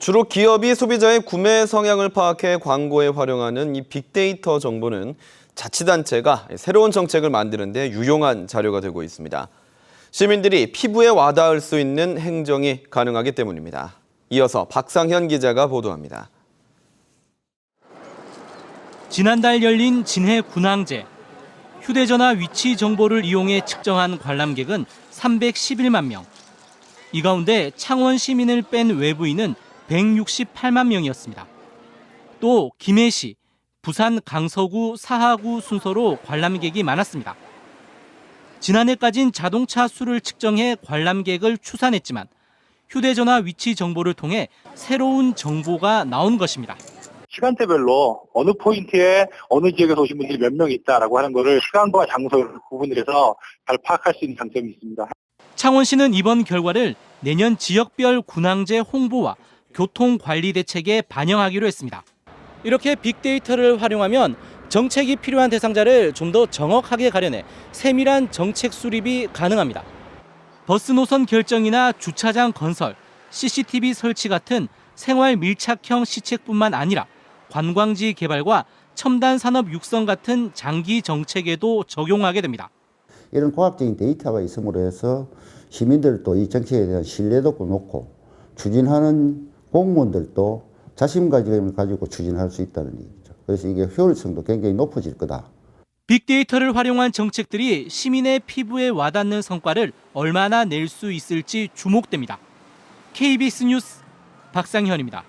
주로 기업이 소비자의 구매 성향을 파악해 광고에 활용하는 이 빅데이터 정보는 자치단체가 새로운 정책을 만드는 데 유용한 자료가 되고 있습니다. 시민들이 피부에 와닿을 수 있는 행정이 가능하기 때문입니다. 이어서 박상현 기자가 보도합니다. 지난달 열린 진해 군항제. 휴대전화 위치 정보를 이용해 측정한 관람객은 311만 명. 이 가운데 창원 시민을 뺀 외부인은 168만 명이었습니다. 또 김해시, 부산 강서구, 사하구 순서로 관람객이 많았습니다. 지난해까진 자동차 수를 측정해 관람객을 추산했지만 휴대전화 위치 정보를 통해 새로운 정보가 나온 것입니다. 시간대별로 어느 포인트에 어느 지역에서 오신 분들이 몇 명 있다라고 하는 거를 시간과 장소를 구분을 해서 잘 파악할 수 있는 장점이 있습니다. 창원시는 이번 결과를 내년 지역별 군항제 홍보와 교통 관리 대책에 반영하기로 했습니다. 이렇게 빅데이터를 활용하면 정책이 필요한 대상자를 좀 더 정확하게 가려내 세밀한 정책 수립이 가능합니다. 버스 노선 결정이나 주차장 건설, CCTV 설치 같은 생활 밀착형 시책뿐만 아니라 관광지 개발과 첨단 산업 육성 같은 장기 정책에도 적용하게 됩니다. 이런 과학적인 데이터가 있음으로 해서 시민들도 이 정책에 대한 신뢰도도 높고 추진하는 공무원들도 자신감을 가지고 추진할 수 있다는 얘기죠. 그래서 이게 효율성도 굉장히 높아질 거다. 빅데이터를 활용한 정책들이 시민의 피부에 와닿는 성과를 얼마나 낼 수 있을지 주목됩니다. KBS 뉴스 박상현입니다.